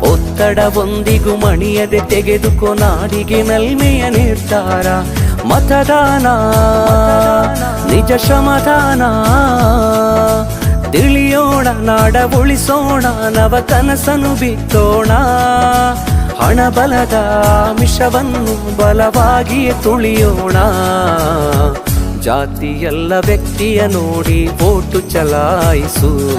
ಒತ್ತಡವೊಂದಿಗೂ ಮಣಿಯದೆ ತೆಗೆದುಕೊ ನಾಡಿಗೆ ನಲ್ಮೆಯ ನಿರ್ಧಾರ. ಮತದಾನ, ನಿಜ ಶ್ರಮದಾನ. ತಿಳಿಯೋಣ ನಾಡ ಉಳಿಸೋಣ ನವ ಕನಸನು ಬಿತ್ತೋಣ. ಹಣ ಬಲದ ಮಿಷವನ್ನು ಬಲವಾಗಿಯೇ ತುಳಿಯೋಣ. ಜಾತಿಯಲ್ಲ ವ್ಯಕ್ತಿಯ ನೋಡಿ, ಓಟು ಚಲಾಯಿಸು.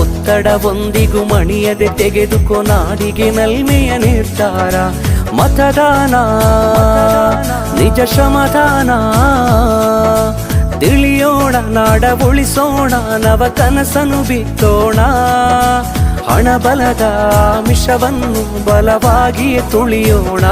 ಒತ್ತಡವೊಂದಿಗೂ ಮಣಿಯದೆ ತೆಗೆದುಕೊ ನಾಡಿಗೆ ನಲ್ಮೆಯ ನಿರ್ಧಾರ. ಮತದಾನ, ನಿಜ ಶ್ರಮದಾನ. ತಿಳಿಯೋಣ ನಾಡ ಉಳಿಸೋಣ ನವ ಕನಸನು ಬಿತ್ತೋಣ. ಹಣ ಬಲದ ಮಿಷವನ್ನು ಬಲವಾಗಿಯೇ ತುಳಿಯೋಣ.